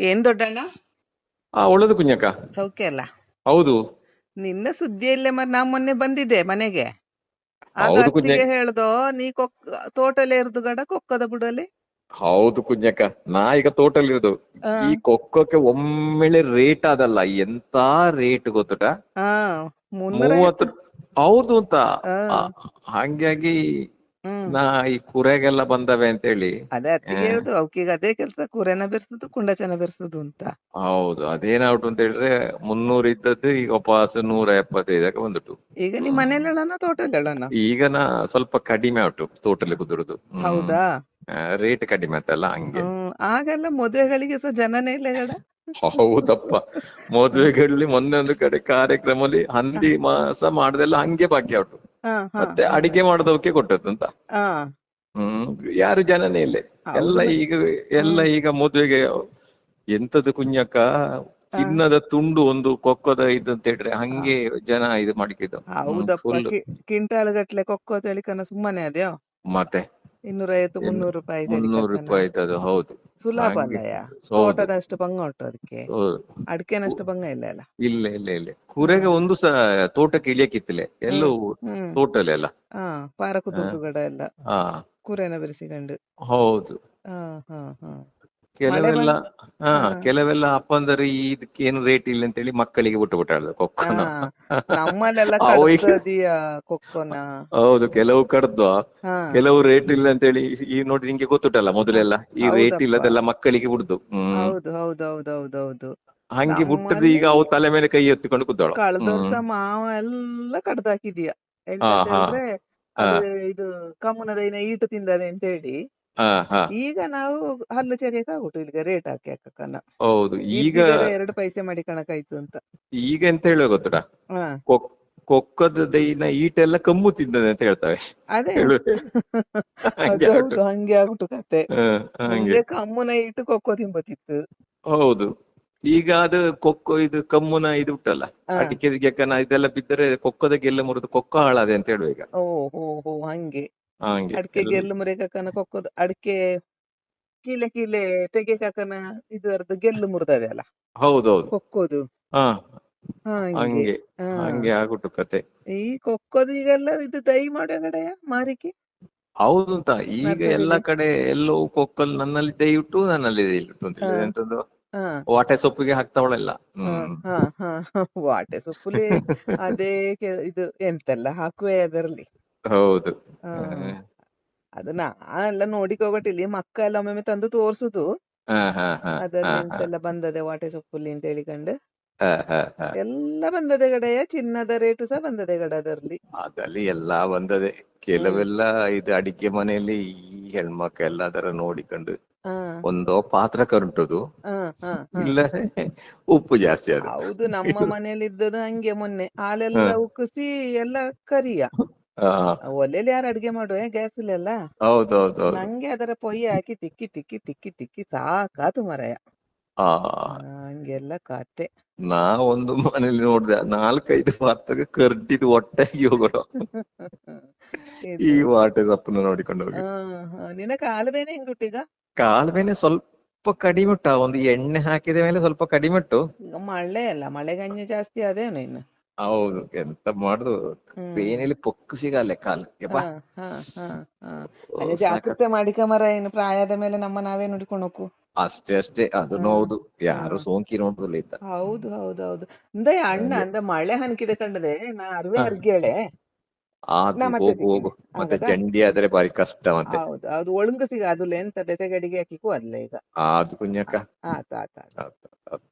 ಏನ್ ದೊಡ್ಡಣ್ಣ? ಆ ಒಳ್ಳೇದು ಕುಂಜಕ್ಕ. ಸೌಖ್ಯ ಅಲ್ಲ? ಹೌದು. ನಿನ್ನ ಸುದ್ದಿ ಇಲ್ಲೇ ಮತ್ತೆ ನಾ ಮೊನ್ನೆ ಬಂದಿದ್ದೆ ಮನೆಗೆ. ಹೇಳ್ದೋ ನೀ ಕೊಕ್ ತೋಟಲ್ಲಿ ಇರುದು ಗಡ ಕೊಕ್ಕದ ಬುಡಲಿ ಹೌದು ಕುಂಜಕ್ಕ. ನಾ ಈಗ ತೋಟಲ್ಲಿ ಇರುದು. ಈ ಕೊಕ್ಕಕ್ಕೆ ಒಮ್ಮೆಲೆ ರೇಟ್ ಆದಲ್ಲ ಎಂತ ರೇಟ್ ಗೊತ್ತಟ? ಆ, ಮುನ್ನೂರ ಹೌದು ಅಂತ. ಆ, ಹಂಗಾಗಿ ನಾ ಈ ಕುರೆಗೆಲ್ಲ ಬಂದವೆ ಅಂತ ಹೇಳಿ ಅದೇ ಅತ್ತಿಗೆ ಅವಕಿಗೆ ಅದೇ ಕೆಲಸ ಕುರೆನ ಬೆರ್ಸುದು ಕುಂಡಚನ ಬೆರ್ಸುದು ಅಂತ. ಹೌದು ಅದೇನಾಗ್ಬಿಟ್ಟು ಅಂತ ಹೇಳಿದ್ರೆ ಮುನ್ನೂರ್ ಇದ್ದದ್ದು ಈಗ ವಾಪಸ್ ನೂರ ಎಪ್ಪತ್ತೈದಕ್ಕೆ ಬಂದ್ಬಿಟ್ಟು ಈಗ ನಿಮ್ ಮನೇಲಿ ಹೇಳೋಣ ತೋಟಲ್ಲಿ ಹೇಳೋಣ ಈಗ ನಾ ಸ್ವಲ್ಪ ಕಡಿಮೆ ಉಂಟು ತೋಟಲ್ಲಿ ಕುದುರುದು. ಹೌದಾ? ರೇಟ್ ಕಡಿಮೆ ಆಯ್ತಲ್ಲ ಹಂಗೆ. ಆಗಲ್ಲ ಮದುವೆಗಳಿಗೆ ಸಹ ಜನನೇ ಇಲ್ಲ ಗಡ ಹೌದಪ್ಪ ಮದುವೆಗಳಲ್ಲಿ ಮೊನ್ನೆ ಒಂದು ಕಡೆ ಕಾರ್ಯಕ್ರಮದಲ್ಲಿ ಹಂದಿ ಮಾಸ ಮಾಡ್ದೆಲ್ಲ ಹಂಗೆ ಭಾಗ್ಯ ಉಂಟು. ಮತ್ತೆ ಅಡಿಗೆ ಮಾಡೋದಕ್ಕೆ ಕೊಟ್ಟದ್ದು ಅಂತ. ಹ್ಮ್ ಯಾರು ಜನನೇ ಇಲ್ಲ. ಎಲ್ಲ ಈಗ ಎಲ್ಲ ಈಗ ಮದುವೆಗೆ ಎಂತದ ಕುಂಜಕ್ಕ ಚಿನ್ನದ ತುಂಡು ಒಂದು ಕೊಕ್ಕದ ಇದು ಅಂತ ಹೇಳಿದ್ರೆ ಹಂಗೆ ಜನ ಇದು ಮಾಡಿಕಿದ್ದು ಕಿಂಟಾಲ್ ಕ್ವಿಂಟಾಲ್ ಗಟ್ಲೆ ಕೊಕ್ಕೋ ತಳಿಕನ ಸುಮ್ಮನೆ ಅದ್ಯೋ? ಮತ್ತೆ. ಇನ್ನೂರೈವತ್ತು? ಮುನ್ನೂರು ರೂಪಾಯಿ ಮುನ್ನೂರು ರೂಪಾಯಿ ಅದು ಹೌದು. ಸುಲಭ ಹೌದು ತೋಟದಷ್ಟು ಭಂಗ ಉಂಟು ಅದಕ್ಕೆ. ಅಡಿಕೆನಷ್ಟು ಭಂಗ ಇಲ್ಲ ಅಲ್ಲ? ಇಲ್ಲ ಇಲ್ಲ ಇಲ್ಲ. ಕೂರೆಗೆ ಒಂದು ಸಹ ತೋಟಕ್ಕೆ ಇಳಿಯಕ್ಕಿತ್ತಿಲ್ಲ ಎಲ್ಲೂ ಹ್ಮ್ ಅಲ್ಲ? ಹಾ ಪಾರ ಕುದುರ್ದು ಗಡ ಎಲ್ಲ. ಹಾ. ಕೂರೆನ ಬೆರೆಸಿಕೊಂಡು. ಹೌದು. ಹಾ ಹಾ ಕೆಲವೆಲ್ಲ. ಅಪ್ಪಂದರು ಇದಕ್ಕೆ ಏನು ರೇಟ್ ಇಲ್ಲ ಅಂತ ಹೇಳಿ ಮಕ್ಕಳಿಗೆ ಬಿಟ್ಟು ಬಿಟ್ಟಾಳ ಕೊಕ್ಕನ. ಹೌದು ಕೆಲವು ಕಡ್ದು. ಕೆಲವು ರೇಟ್ ಇಲ್ಲ ಅಂತ ಹೇಳಿ ಈ ನೋಡಿ ನಿಂಗೆ ಗೊತ್ತುಟಲ್ಲ ಮೊದಲೆಲ್ಲ. ಈ ರೇಟ್. ಇಲ್ಲದೆಲ್ಲ ಮಕ್ಕಳಿಗೆ ಬಿಡುದು. ಹೌದು ಹಂಗೆ ಬಿಟ್ಟದ್ದು ಈಗ ಅವು ತಲೆ ಮೇಲೆ ಕೈ ಎತ್ತಿಕೊಂಡು ಕೂತಾಳು. ಕಳೆದ ವರ್ಷ ಮಾವ ಎಲ್ಲ ಕಡ್ದಾಕಿದೀಯ? ಇದು ಕಮ್ಮುನದ ಈಟು ತಿಂದದೆ ಅಂತ ಹೇಳಿ ಈಗ ನಾವು ಹಲ್ಲು ಚರಿಯಕ್ ಆಗ್ಬಿಟ್ಟು ಇಲ್ಲಿಗೆ ರೇಟ್ ಹಾಕಿ ಹಾಕಕ್ಕನ್ನ ಹೌದು ಈಗ ಎರಡು ಪೈಸೆ ಮಾಡಿ ಕಣಕಾಯ್ತು ಅಂತ. ಈಗ ಎಂತ ಹೇಳುವ ಗೊತ್ತಡ ಕೊಕ್ಕದ ದೈನ ಈಟೆಲ್ಲ ಕಮ್ಮು ತಿಂದದೆ ಅಂತ ಹೇಳ್ತವೆ ಅದೇ. ಹಂಗೆ ಆಗ್ಬಿಟ್ಟು. ಕತೆ. ಕಮ್ಮುನ ಇಟ್ಟು ಕೊಕ್ಕೋ ತಿಂಬತ್ತಿತ್ತು ಹೌದು. ಈಗ ಅದು ಕೊಕ್ಕೋ ಇದು ಕಮ್ಮುನ ಇದು ಉಂಟಲ್ಲ? ಹಾ. ಅಡಿಕೆ ಗೆಕ್ಕನ ಇದೆಲ್ಲ ಬಿದ್ದರೆ ಕೊಕ್ಕದ ಗೆಲ್ಲ ಮುರಿದು ಕೊಕ್ಕ ಹಾಳಾದೆ ಅಂತ ಹೇಳುವ ಈಗ. ಓ ಹೋ ಹೋ ಹಂಗೆ. ಹಂಗೆ ಅಡಿಕೆ ಗೆಲ್ಲು ಮುರಿಯಕನ ಕೊಕ್ಕೋದು ಅಡಿಕೆ ಕೀಲೆ ಕೀಲೆ ತೆಗಿಯಕನ ಇದರದ್ದು ಗೆಲ್ಲು ಮುರಿದದೆ ಅಲ್ಲ? ಹೌದೌದು. ಕೊಕ್ಕೋದು ಹಾ. ಹಂಗೆ ಹಂಗೆ. ಆಗ್ಬಿಟ್ಟು ಕತೆ. ಈ ಕೊಕ್ಕೋದು ಈಗೆಲ್ಲ ಇದು ದೈ ಮಾಡೋ ಕಡೆಯ ಮಾರಿಕೆ? ಹೌದು ಅಂತ ಈಗ. ಎಲ್ಲ ಕಡೆ ಎಲ್ಲೋ ಕೊಕ್ಕಲ್ ನನ್ನಲ್ಲಿ ದೈ ಇಟ್ಟು ನನ್ನಲ್ಲಿ ದೈ ಇಟ್ಟು ಅಂತ ಹೇಳಿದ್ರೆ ಎಂತದ್ದು? ಹಾ. ವಾಟೆ ಸೊಪ್ಪಿಗೆ ಹಾಕ್ತಾವಳೆಲ್ಲ. ವಾಟೆ ಸೊಪ್ಪುಲಿ ಅದೇ ಇದು ಎಂತೆಲ್ಲ ಹಾಕುವೆ ಅದರಲ್ಲಿ. ಹೌದು. ಹಾ. ಅದು ನಾನೆಲ್ಲ ಇಲ್ಲಿ ಮಕ್ಕ ಎಲ್ಲ ಒಮ್ಮೊಮ್ಮೆ ತಂದು ತೋರ್ಸುದು. ಹಾ ಹಾ ಹಾ ಅದ್ರಲ್ಲಿ ಹಾ ಹಾ. ಎಂತೆಲ್ಲ ಬಂದದೆ ವಾಟೆ ಸೊಪ್ಪುಲಿ ಅಂತ ಹೇಳಿಕೊಂಡು. ಹಾ ಹಾ ಎಲ್ಲ ಬಂದದೆ ಗಡೆಯ ಚಿನ್ನದ ರೇಟು ಸಹ ಬಂದದೆ ಗಡ ಅದರಲ್ಲಿ. ಅದಲ್ಲಿ ಎಲ್ಲಾ ಬಂದದೆ. ಕೆಲವೆಲ್ಲ ಇದು ಅಡಿಕೆ ಮನೆಯಲ್ಲಿ ಈ ಹೆಣ್ಮಕ್ಳೆಲ್ಲ ಅದರ ನೋಡಿಕೊಂಡು ಹಾ. ಒಂದೋ ಪಾತ್ರ ಕರುಂಟದು ಹಾ ಹಾ ಹಾ. ಇಲ್ಲರೆ ಉಪ್ಪು ಜಾಸ್ತಿ ಅದು ಹೌದು ನಮ್ಮ ಮನೆಯಲ್ಲಿ ಇದ್ದದ್ದು ಹಂಗೆ ಮೊನ್ನೆ. ಹಾಲೆಲ್ಲ ಉಕ್ಕಿಸಿ ಎಲ್ಲ ಕರಿಯ. ಒಲೆಯಲ್ಲಿ ಯಾರು ಅಡ್ಗೆ ಮಾಡುವ? ಗ್ಯಾಸ್ ಅಲ್ಲ? ಹೌದೌದು ನಂಗೆ ಅದರ ಪೊಯ್ಯಿ ಹಾಕಿ ತಿಕ್ಕಿ ತಿಕ್ಕಿ ತಿಕ್ಕಿ ತಿಕ್ಕಿ ಸಾಕಾತು ಮರಯ. ಹಂಗೆಲ್ಲ ಕಾತೆ. ನಾ ಒಂದು ಮನೇಲಿ ನೋಡ್ದೆ ನಾಲ್ಕೈದು ಪಾತ್ರಕ್ಕೆ ಕರ್ಡಿದ್ ಹೊಟ್ಟೆಗೆ ಹೋಗೋಣ ಈ. ವಾಟೆ ಸೊಪ್ಪನ್ನ ನೋಡಿಕೊಂಡು ಹೋಗಿ. ನಿನ್ನ ಕಾಲುವೆನೆ ಹೆಂಗುಟ್ಟೀಗ ಕಾಲ್ಬೇನೆ ಸ್ವಲ್ಪ ಕಡಿಮೆ ಉಂಟ ಒಂದು ಎಣ್ಣೆ ಹಾಕಿದ ಮೇಲೆ ಸ್ವಲ್ಪ ಕಡಿಮೆ ಉಂಟು ಮಳೆ ಅಲ್ಲ ಮಳೆಗಂಜಿ ಜಾಸ್ತಿ ಅದೇನು ಇನ್ನು. ಹೌದು ಎಂತ ಮಾಡುದು? ಪೇನಲ್ಲಿ ಪೊಕ್ಕು ಸಿಗಲ್ಲ ಕಾಲು. ಜಾಗ್ರತೆ ಮಾಡಿಕ ಮರ ಏನು ಪ್ರಾಯದ ಮೇಲೆ ನಮ್ಮ ನಾವೇ ನೋಡಿಕೊಂಡು ಹೋಗು. ಅಷ್ಟೇ ಅಷ್ಟೇ. ಅದು ನೋದು ಯಾರು. ಸೋಂಕಿ ನೋಡುದಿಲ್ಲ ಇತ್ತ ಹೌದು ಹೌದು ಹೌದು. ಅಂದ ಅಣ್ಣ ಅಂದ ಮಳೆ ಹನ್ಕಿದೆ ಕಂಡದೆ ನಾ ಅರ್ವೆ ಮತ್ತೆ ಹೋಗು ಹೋಗು. ಮತ್ತೆ ಚಂಡಿ ಆದ್ರೆ ಬಾರಿ ಕಷ್ಟ ಮತ್ತೆ. ಹೌದು ಅದು ಒಳಂಗ ಸಿಗ ಅದು ಎಂತ ಬೆಸೆಗಡಿಗೆ ಹಾಕಿಕೂ ಅಲ್ಲ ಈಗ. ಆತ. ಆತ ಆತ್- ಆತ್.